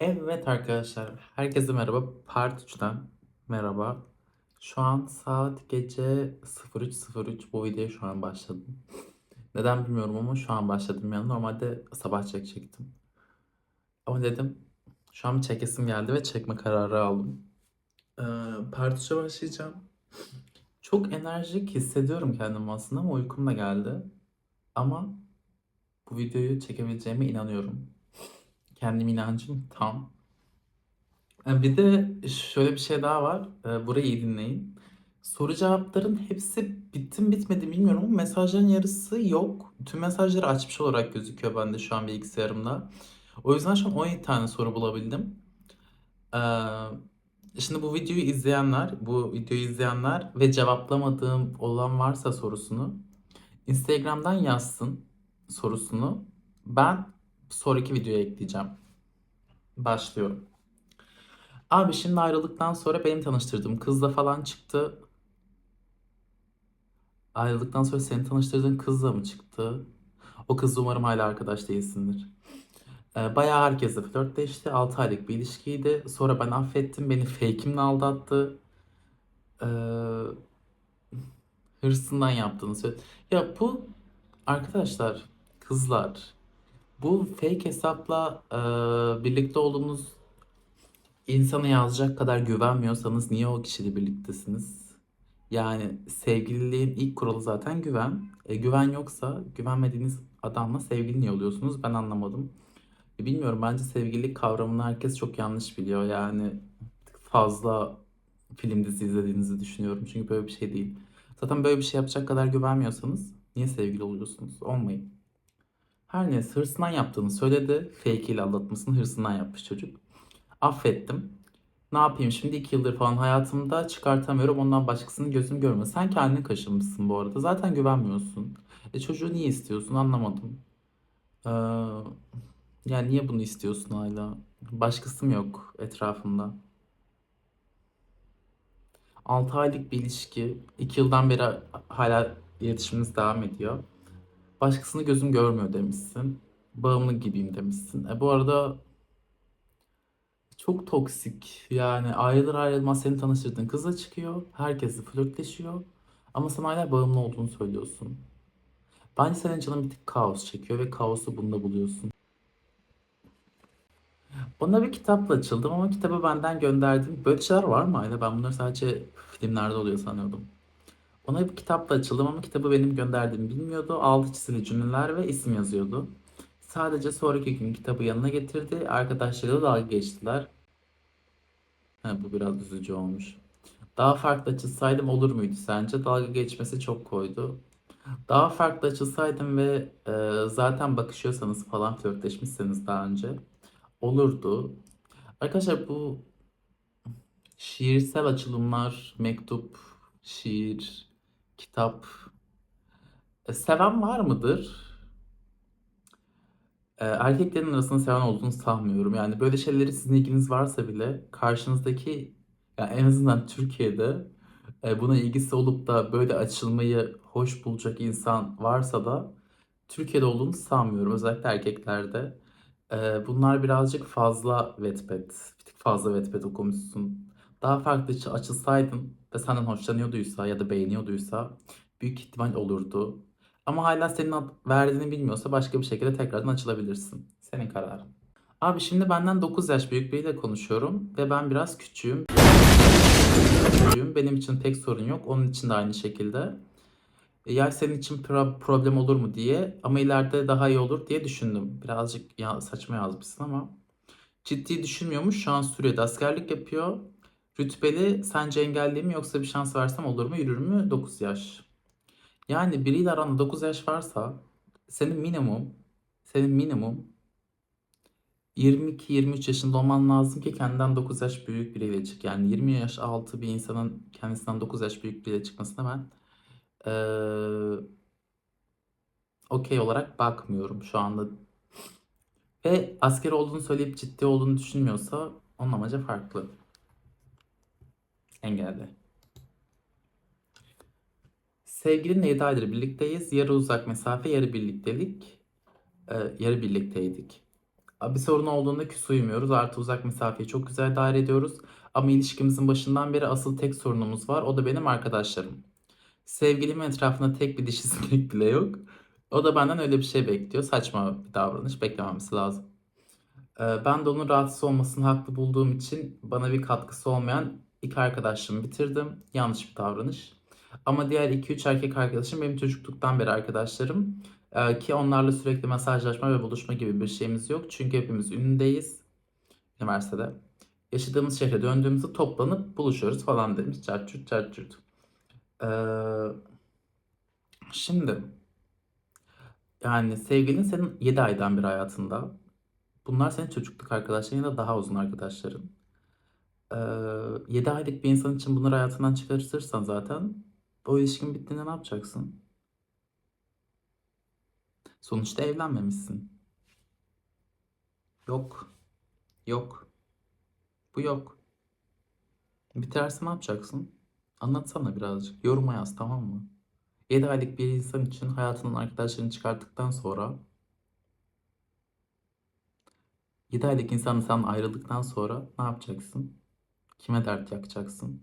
Evet arkadaşlar, herkese merhaba. Part 3'ten merhaba. Şu an saat gece 03.03. Bu videoya şu an başladım. Neden bilmiyorum ama şu an başladım yani. Normalde sabah çekecektim. Ama dedim şu an çekesim geldi ve çekme kararı aldım. Ee, part 3'e başlayacağım. Çok enerjik hissediyorum kendimi aslında ama uykum da geldi. Ama bu videoyu çekebileceğime inanıyorum. Kendim inancım tam. Ha, Bir de şöyle bir şey daha var. Ee, Burayı iyi dinleyin. Soru cevapların hepsi bitti mi bitmedi bilmiyorum ama mesajların yarısı yok. Tüm mesajları açmış olarak gözüküyor bende şu an bilgisayarımda. O yüzden şu an 17 tane soru bulabildim. Ee, Şimdi bu videoyu izleyenler, bu videoyu izleyenler ve cevaplamadığım olan varsa sorusunu Instagram'dan yazsın sorusunu. Ben sonraki videoya ekleyeceğim. Başlıyorum. Abi şimdi ayrıldıktan sonra benim tanıştırdığım kızla falan çıktı. Ayrıldıktan sonra senin tanıştırdığın kızla mı çıktı? O kızla umarım hala arkadaş değilsindir. Ee, bayağı herkesle flörtleşti. 6 aylık bir ilişkiydi. Sonra ben affettim. Beni fake'imle aldattı. Ee, hırsından yaptığını söyledi. Ya bu arkadaşlar, kızlar bu fake hesapla e, birlikte olduğunuz insana yazacak kadar güvenmiyorsanız niye o kişiyle birliktesiniz? Yani sevgililiğin ilk kuralı zaten güven. E, güven yoksa güvenmediğiniz adamla sevgili niye oluyorsunuz? Ben anlamadım. E, bilmiyorum bence sevgililik kavramını herkes çok yanlış biliyor. Yani fazla film dizi izlediğinizi düşünüyorum. Çünkü böyle bir şey değil. Zaten böyle bir şey yapacak kadar güvenmiyorsanız niye sevgili oluyorsunuz? Olmayın. Her neyse hırsından yaptığını söyledi. Fake ile aldatmasını hırsından yapmış çocuk. Affettim. Ne yapayım şimdi iki yıldır falan hayatımda çıkartamıyorum ondan başkasının gözüm görmüyor. Sen kendini kaşınmışsın bu arada. Zaten güvenmiyorsun. E çocuğu niye istiyorsun anlamadım. Ee, yani niye bunu istiyorsun hala? Başkası mı yok etrafında? 6 aylık bir ilişki. 2 yıldan beri hala iletişimimiz devam ediyor. Başkasını gözüm görmüyor demişsin. Bağımlı gibiyim demişsin. E bu arada çok toksik. Yani ayrılır ayrılmaz seni tanıştırdığın kızla çıkıyor. Herkesle flörtleşiyor. Ama sen hala bağımlı olduğunu söylüyorsun. Bence senin canın bir tık kaos çekiyor ve kaosu bunda buluyorsun. Bana bir kitapla açıldım ama kitabı benden gönderdin. Böyle şeyler var mı Ayla? Ben bunları sadece filmlerde oluyor sanıyordum. Ona bir kitapla açıldım ama kitabı benim gönderdiğimi bilmiyordu. Altı çizili cümleler ve isim yazıyordu. Sadece sonraki gün kitabı yanına getirdi. Arkadaşlarıyla dalga geçtiler. Ha, bu biraz üzücü olmuş. Daha farklı açılsaydım olur muydu sence? Dalga geçmesi çok koydu. Daha farklı açılsaydım ve e, zaten bakışıyorsanız falan flörtleşmişseniz daha önce olurdu. Arkadaşlar bu şiirsel açılımlar, mektup, şiir, kitap e, seven var mıdır? E, erkeklerin arasında seven olduğunu sanmıyorum. Yani böyle şeyleri sizin ilginiz varsa bile karşınızdaki ya en azından Türkiye'de e, buna ilgisi olup da böyle açılmayı hoş bulacak insan varsa da Türkiye'de olduğunu sanmıyorum. Özellikle erkeklerde. Bunlar birazcık fazla Wattpad, bir tık fazla Wattpad okumuşsun. Daha farklı açı- açılsaydın ve senden hoşlanıyorduysa ya da beğeniyorduysa büyük ihtimal olurdu. Ama hala senin verdiğini bilmiyorsa başka bir şekilde tekrardan açılabilirsin. Senin kararın. Abi şimdi benden 9 yaş büyük biriyle konuşuyorum ve ben biraz küçüğüm. Benim için pek sorun yok. Onun için de aynı şekilde. E, Yaş senin için pro- problem olur mu diye ama ileride daha iyi olur diye düşündüm. Birazcık ya saçma yazmışsın ama. Ciddi düşünmüyormuş. Şu an Suriye'de askerlik yapıyor. Rütbeli sence engelliyim mi yoksa bir şans versem olur mu yürür mü? 9 yaş. Yani biriyle aranda 9 yaş varsa senin minimum senin minimum 22-23 yaşında olman lazım ki kendinden 9 yaş büyük biriyle çık. Yani 20 yaş altı bir insanın kendisinden 9 yaş büyük biriyle çıkmasına ben eee okey olarak bakmıyorum şu anda. Ve asker olduğunu söyleyip ciddi olduğunu düşünmüyorsa onun amacı farklı. Engelli. Sevgilinle 7 aydır birlikteyiz. Yarı uzak mesafe, yarı birliktelik. Ee, yarı birlikteydik. Bir sorun olduğunda küs uyumuyoruz. Artı uzak mesafeyi çok güzel idare ediyoruz. Ama ilişkimizin başından beri asıl tek sorunumuz var. O da benim arkadaşlarım. Sevgilimin etrafında tek bir dişi sinek bile yok. O da benden öyle bir şey bekliyor. Saçma bir davranış. Beklememesi lazım. Ee, Ben de onun rahatsız olmasını haklı bulduğum için bana bir katkısı olmayan iki arkadaşımı bitirdim. Yanlış bir davranış. Ama diğer 2-3 erkek arkadaşım benim çocukluktan beri arkadaşlarım. Ee, Ki onlarla sürekli mesajlaşma ve buluşma gibi bir şeyimiz yok. Çünkü hepimiz ünlüdeyiz. Üniversitede. Yaşadığımız şehre döndüğümüzde toplanıp buluşuyoruz falan demiş. Çarçurt çarçurt. Ee, şimdi yani sevgilin senin 7 aydan beri hayatında. Bunlar senin çocukluk arkadaşların ya da daha uzun arkadaşların. Ee, 7 aylık bir insan için bunları hayatından çıkartırsan zaten o ilişkin bittiğinde ne yapacaksın? Sonuçta evlenmemişsin. Yok. Yok. Bu yok. Biterse ne yapacaksın? Anlatsana birazcık. Yoruma yaz tamam mı? 7 aylık bir insan için hayatının arkadaşlarını çıkarttıktan sonra 7 aylık insanla sen ayrıldıktan sonra ne yapacaksın? Kime dert yakacaksın?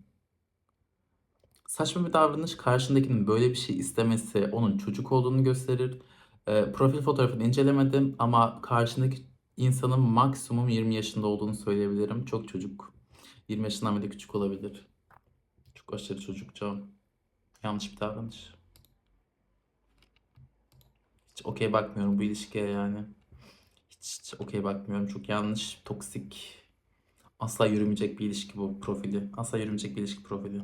Saçma bir davranış karşındakinin böyle bir şey istemesi onun çocuk olduğunu gösterir. Ee, profil fotoğrafını incelemedim ama karşındaki insanın maksimum 20 yaşında olduğunu söyleyebilirim. Çok çocuk. 20 yaşından bile küçük olabilir. Çok aşırı çocukça. Yanlış bir davranış. Hiç okey bakmıyorum bu ilişkiye yani. Hiç, hiç okey bakmıyorum. Çok yanlış, toksik. Asla yürümeyecek bir ilişki bu profili. Asla yürümeyecek bir ilişki profili.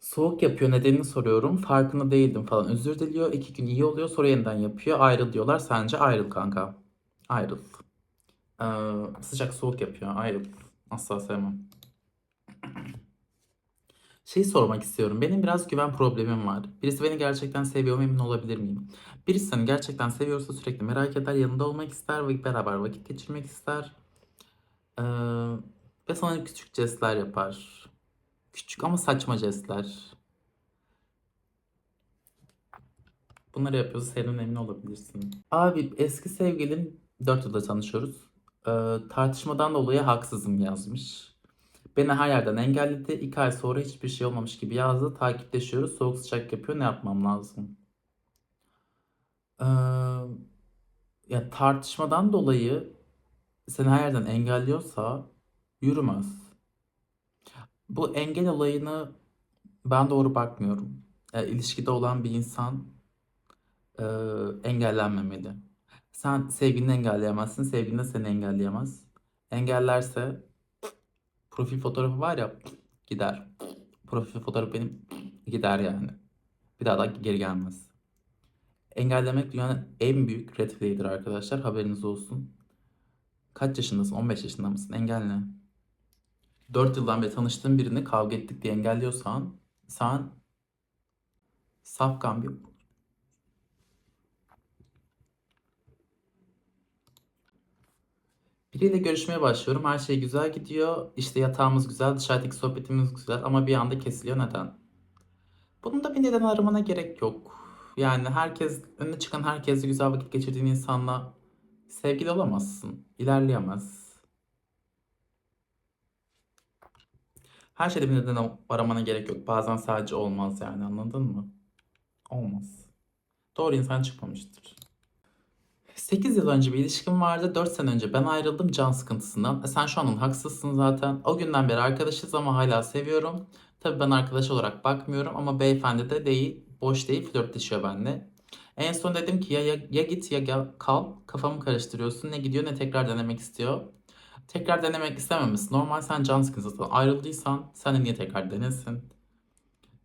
Soğuk yapıyor nedenini soruyorum. Farkında değildim falan. Özür diliyor. iki gün iyi oluyor. Sonra yeniden yapıyor. Ayrıl diyorlar. Sence ayrıl kanka. Ayrıl. Ee, sıcak soğuk yapıyor. Ayrıl. Asla sevmem. Şey sormak istiyorum. Benim biraz güven problemim var. Birisi beni gerçekten seviyor mu emin olabilir miyim? Birisi seni gerçekten seviyorsa sürekli merak eder, yanında olmak ister ve beraber vakit geçirmek ister. Ee, ve sana küçük jestler yapar. Küçük ama saçma jestler. Bunları yapıyorsa senin emin olabilirsin. Abi eski sevgilim 4 yılda tanışıyoruz. Ee, tartışmadan dolayı haksızım yazmış. Beni her yerden engelledi. 2 ay sonra hiçbir şey olmamış gibi yazdı. Takipleşiyoruz. Soğuk sıcak yapıyor. Ne yapmam lazım? Ee, ya tartışmadan dolayı seni her yerden engelliyorsa yürümez. Bu engel olayını ben doğru bakmıyorum. E, ilişkide olan bir insan e, engellenmemeli. Sen sevgilini engelleyemezsin, sevgilin de seni engelleyemez. Engellerse profil fotoğrafı var ya gider. Profil fotoğrafı benim gider yani. Bir daha da geri gelmez. Engellemek dünyanın en büyük red flag'idir arkadaşlar. Haberiniz olsun. Kaç yaşındasın? 15 yaşında mısın? Engelle. 4 yıldan beri tanıştığın birini kavga ettik diye engelliyorsan sen safkan bir Biriyle görüşmeye başlıyorum. Her şey güzel gidiyor. İşte yatağımız güzel, dışarıdaki sohbetimiz güzel ama bir anda kesiliyor. Neden? Bunun da bir neden aramana gerek yok. Yani herkes, önüne çıkan herkesle güzel vakit geçirdiğin insanla sevgili olamazsın. İlerleyemez. Her şeyde bir neden aramana gerek yok. Bazen sadece olmaz yani anladın mı? Olmaz. Doğru insan çıkmamıştır. 8 yıl önce bir ilişkim vardı. 4 sene önce ben ayrıldım can sıkıntısından. E sen şu an haksızsın zaten. O günden beri arkadaşız ama hala seviyorum. Tabii ben arkadaş olarak bakmıyorum ama beyefendi de değil, boş değil flörtleşiyor benimle. En son dedim ki ya, ya, ya git ya gel, kal. Kafamı karıştırıyorsun. Ne gidiyor ne tekrar denemek istiyor. Tekrar denemek istememesi. Normal sen can sıkıntısından ayrıldıysan sen de niye tekrar denesin?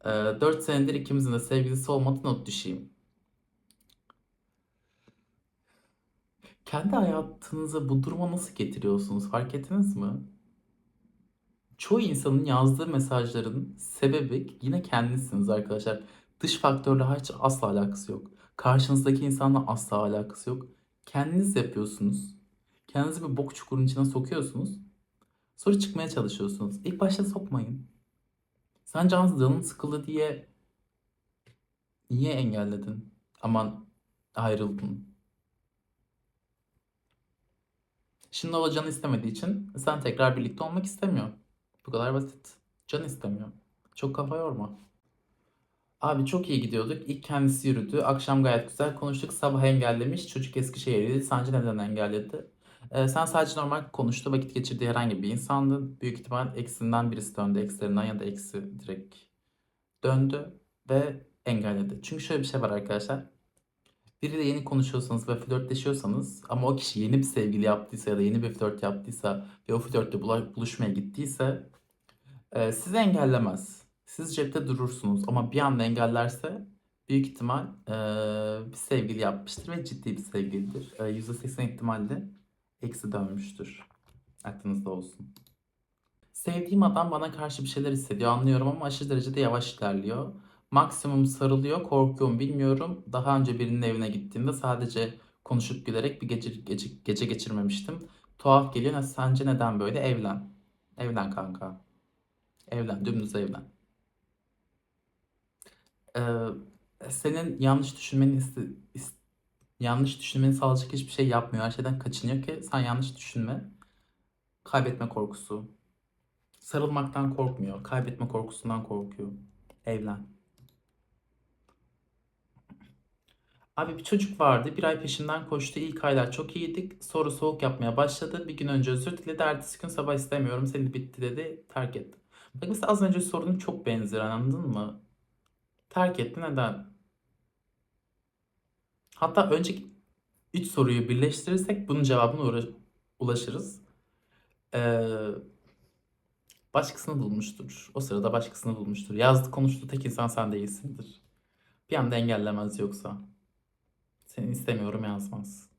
Ee, 4 senedir ikimizin de sevgilisi olmadı not düşeyim. Kendi hayatınıza bu duruma nasıl getiriyorsunuz? Fark ettiniz mi? Çoğu insanın yazdığı mesajların sebebi yine kendisiniz arkadaşlar. Dış faktörle hiç asla alakası yok. Karşınızdaki insanla asla alakası yok. Kendiniz yapıyorsunuz. Kendinizi bir bok çukurun içine sokuyorsunuz. Sonra çıkmaya çalışıyorsunuz. İlk başta sokmayın. Sen canınız canın sıkıldı diye niye engelledin? Aman ayrıldın. Şimdi o canı istemediği için sen tekrar birlikte olmak istemiyor. Bu kadar basit. Can istemiyor. Çok kafa yorma. Abi çok iyi gidiyorduk. İlk kendisi yürüdü. Akşam gayet güzel konuştuk. Sabah engellemiş. Çocuk Eskişehir'liydi. Sence neden engelledi? Ee, sen sadece normal konuştu. Vakit geçirdiği herhangi bir insandın. Büyük ihtimal eksinden birisi döndü. Eksilerinden ya da eksi direkt döndü ve engelledi. Çünkü şöyle bir şey var arkadaşlar. Biriyle yeni konuşuyorsanız ve flörtleşiyorsanız ama o kişi yeni bir sevgili yaptıysa ya da yeni bir flört yaptıysa ve o flörtle buluşmaya gittiyse e, sizi engellemez. Siz cepte durursunuz ama bir anda engellerse büyük ihtimal e, bir sevgili yapmıştır ve ciddi bir sevgilidir. E, %80 ihtimalle eksi dönmüştür. Aklınızda olsun. Sevdiğim adam bana karşı bir şeyler hissediyor anlıyorum ama aşırı derecede yavaş ilerliyor. Maksimum sarılıyor, korkuyorum bilmiyorum. Daha önce birinin evine gittiğimde sadece konuşup gülerek bir gece, gece, gece geçirmemiştim. Tuhaf geliyor. Sence neden böyle? Evlen. Evlen kanka. Evlen. Dümdüz evlen. Ee, senin yanlış düşünmeni iste- is- yanlış düşünmeni sağlayacak hiçbir şey yapmıyor. Her şeyden kaçınıyor ki sen yanlış düşünme. Kaybetme korkusu. Sarılmaktan korkmuyor. Kaybetme korkusundan korkuyor. Evlen. Abi bir çocuk vardı. Bir ay peşinden koştu. İlk aylar çok iyiydik. Sonra soğuk yapmaya başladı. Bir gün önce özür diledi. Ertesi gün sabah istemiyorum. Seni bitti dedi. Terk etti. Bak mesela az önce sorunun çok benzer anladın mı? Terk etti. Neden? Hatta önceki 3 soruyu birleştirirsek bunun cevabına ulaşırız. Ee, başkasını bulmuştur. O sırada başkasını bulmuştur. Yazdı konuştu tek insan sen değilsindir. Bir anda engellemez yoksa. Seni istemiyorum yazmaz.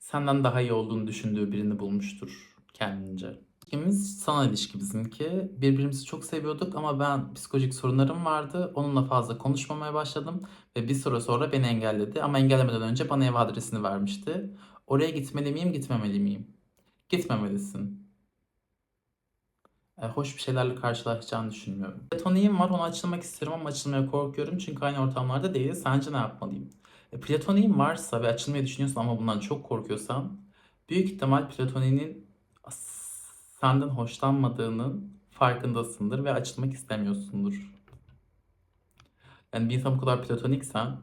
Senden daha iyi olduğunu düşündüğü birini bulmuştur kendince. İlişkimiz sanal ilişki bizimki. Birbirimizi çok seviyorduk ama ben psikolojik sorunlarım vardı. Onunla fazla konuşmamaya başladım ve bir süre sonra beni engelledi. Ama engellemeden önce bana ev adresini vermişti. Oraya gitmeli miyim, gitmemeli miyim? Gitmemelisin. E, hoş bir şeylerle karşılaşacağını düşünmüyorum. Platoniğim var, ona açılmak isterim ama açılmaya korkuyorum çünkü aynı ortamlarda değiliz. Sence ne yapmalıyım? E, platoniğin varsa ve açılmayı düşünüyorsan ama bundan çok korkuyorsan büyük ihtimal platoniğinin senden hoşlanmadığının farkındasındır ve açılmak istemiyorsundur. Yani bir insan bu kadar platoniksen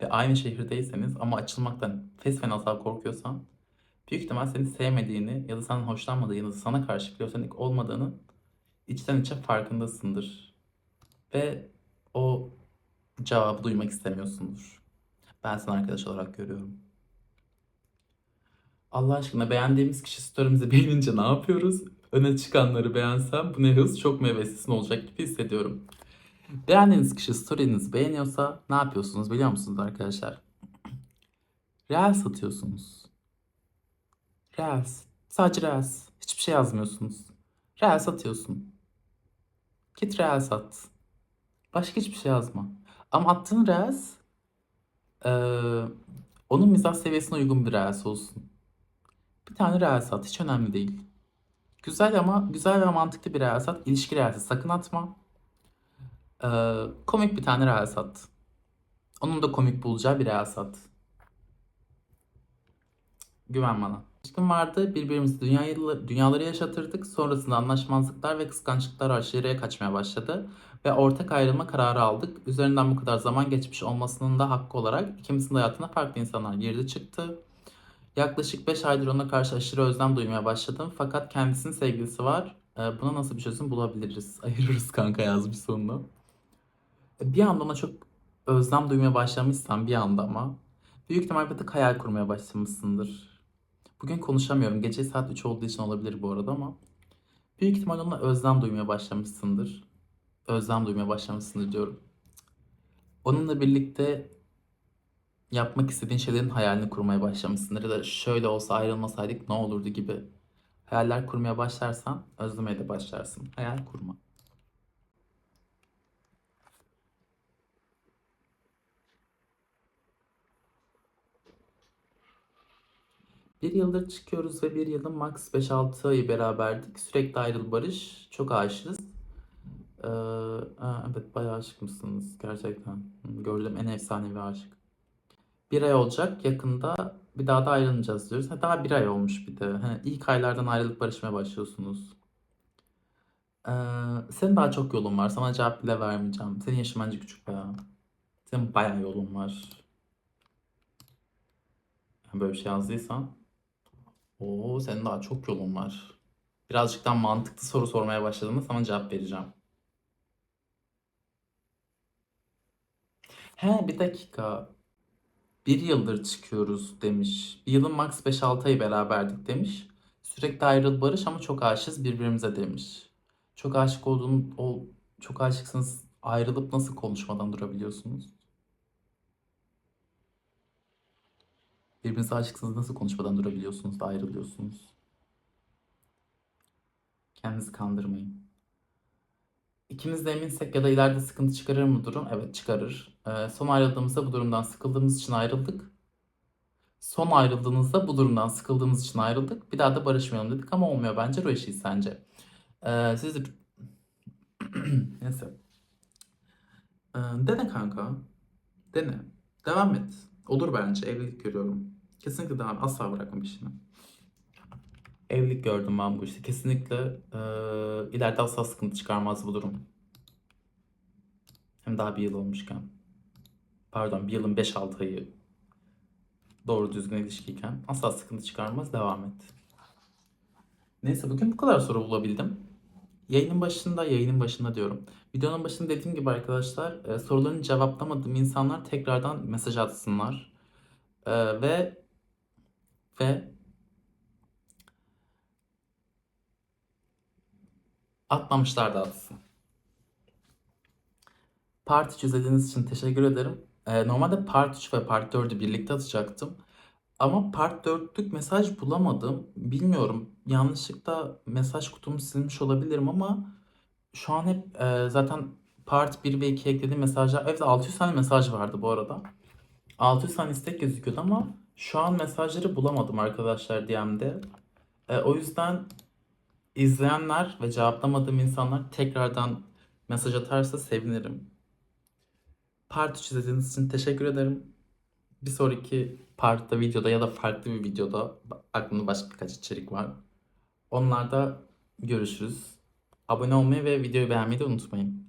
ve aynı şehirdeyseniz ama açılmaktan fes fenasal korkuyorsan büyük ihtimal seni sevmediğini ya da senden hoşlanmadığını sana karşı platonik olmadığını içten içe farkındasındır. Ve o cevabı duymak istemiyorsundur. Ben seni arkadaş olarak görüyorum. Allah aşkına beğendiğimiz kişi story'imizi beğenince ne yapıyoruz? Öne çıkanları beğensem bu ne hız çok meyvesizin olacak gibi hissediyorum. Beğendiğiniz kişi story'inizi beğeniyorsa ne yapıyorsunuz biliyor musunuz arkadaşlar? Reels atıyorsunuz. Reels. Sadece Reels. Hiçbir şey yazmıyorsunuz. Reels atıyorsun. Git Reels at. Başka hiçbir şey yazma. Ama attığın Reels eee, onun mizah seviyesine uygun bir Reels olsun. Bir tane Reels at. Hiç önemli değil. Güzel ama güzel ve mantıklı bir Reels at. İlişki Reels'i sakın atma. Eee, komik bir tane Reels at. Onun da komik bulacağı bir Reels at. Güven bana. İlişkim vardı. Birbirimizi dünyayı, dünyaları yaşatırdık. Sonrasında anlaşmazlıklar ve kıskançlıklar aşırıya kaçmaya başladı. Ve ortak ayrılma kararı aldık. Üzerinden bu kadar zaman geçmiş olmasının da hakkı olarak ikimizin hayatına farklı insanlar girdi çıktı. Yaklaşık 5 aydır ona karşı aşırı özlem duymaya başladım. Fakat kendisinin sevgilisi var. Ee, Buna nasıl bir çözüm bulabiliriz? Ayırırız kanka yazmış sonuna. Bir anda ona çok özlem duymaya başlamışsan bir anda ama büyük ihtimal bir tık hayal kurmaya başlamışsındır. Bugün konuşamıyorum. Gece saat 3 olduğu için olabilir bu arada ama büyük ihtimal ona özlem duymaya başlamışsındır. Özlem duymaya başlamışsındır diyorum. Onunla birlikte yapmak istediğin şeylerin hayalini kurmaya başlamışsındır. Ya da şöyle olsa ayrılmasaydık ne olurdu gibi hayaller kurmaya başlarsan özlemeye de başlarsın. Hayal kurma. Bir yıldır çıkıyoruz ve bir yılın max 5-6 ayı beraberdik. Sürekli ayrıl barış. Çok aşığız. Ee, evet bayağı aşık mısınız gerçekten. Gördüğüm en efsanevi aşık. Bir ay olacak yakında bir daha da ayrılmayacağız diyoruz. Ha, daha bir ay olmuş bir de. Ha, ilk aylardan ayrılıp barışmaya başlıyorsunuz. Ee, senin daha çok yolun var. Sana cevap bile vermeyeceğim. Senin yaşın bence küçük bayağı. Senin bayağı yolun var. Böyle bir şey yazdıysan. Oo, senin daha çok yolun var. Birazcık daha mantıklı soru sormaya başladığında sana cevap vereceğim. He bir dakika. Bir yıldır çıkıyoruz demiş. Bir yılın max 5-6 ay beraberdik demiş. Sürekli ayrıl barış ama çok aşığız birbirimize demiş. Çok aşık olduğun, o, çok aşıksınız ayrılıp nasıl konuşmadan durabiliyorsunuz? Birbirinize aşıksınız nasıl konuşmadan durabiliyorsunuz da ayrılıyorsunuz? Kendinizi kandırmayın. İkimiz de eminsek ya da ileride sıkıntı çıkarır mı durum? Evet çıkarır. Ee, son ayrıldığımızda bu durumdan sıkıldığımız için ayrıldık. Son ayrıldığınızda bu durumdan sıkıldığımız için ayrıldık. Bir daha da barışmayalım dedik ama olmuyor bence. Eşiği sence. Ee, siz de... Neyse. Ee, dene kanka. Dene. Devam et. Olur bence. Evlilik görüyorum. Kesinlikle devam. Asla bırakma peşini. Evlilik gördüm ben bu işte. Kesinlikle e, ileride asla sıkıntı çıkarmaz bu durum. Hem daha bir yıl olmuşken. Pardon bir yılın 5-6 ayı doğru düzgün ilişkiyken asla sıkıntı çıkarmaz. Devam et. Neyse bugün bu kadar soru bulabildim. Yayının başında, yayının başında diyorum. Videonun başında dediğim gibi arkadaşlar e, sorularını cevaplamadığım insanlar tekrardan mesaj atsınlar. E, ve ve atmamışlar da atsın. Part 3 izlediğiniz için teşekkür ederim. Ee, normalde Part 3 ve Part 4'ü birlikte atacaktım. Ama Part 4'lük mesaj bulamadım. Bilmiyorum. Yanlışlıkla mesaj kutumu silmiş olabilirim ama şu an hep e, zaten Part 1 ve 2 eklediğim mesajlar... Evet 600 tane mesaj vardı bu arada. 600 tane istek gözüküyordu ama şu an mesajları bulamadım arkadaşlar DM'de. E, o yüzden izleyenler ve cevaplamadığım insanlar tekrardan mesaj atarsa sevinirim. Part 3 izlediğiniz için teşekkür ederim. Bir sonraki partta videoda ya da farklı bir videoda aklımda başka birkaç içerik var. Onlarda görüşürüz. Abone olmayı ve videoyu beğenmeyi de unutmayın.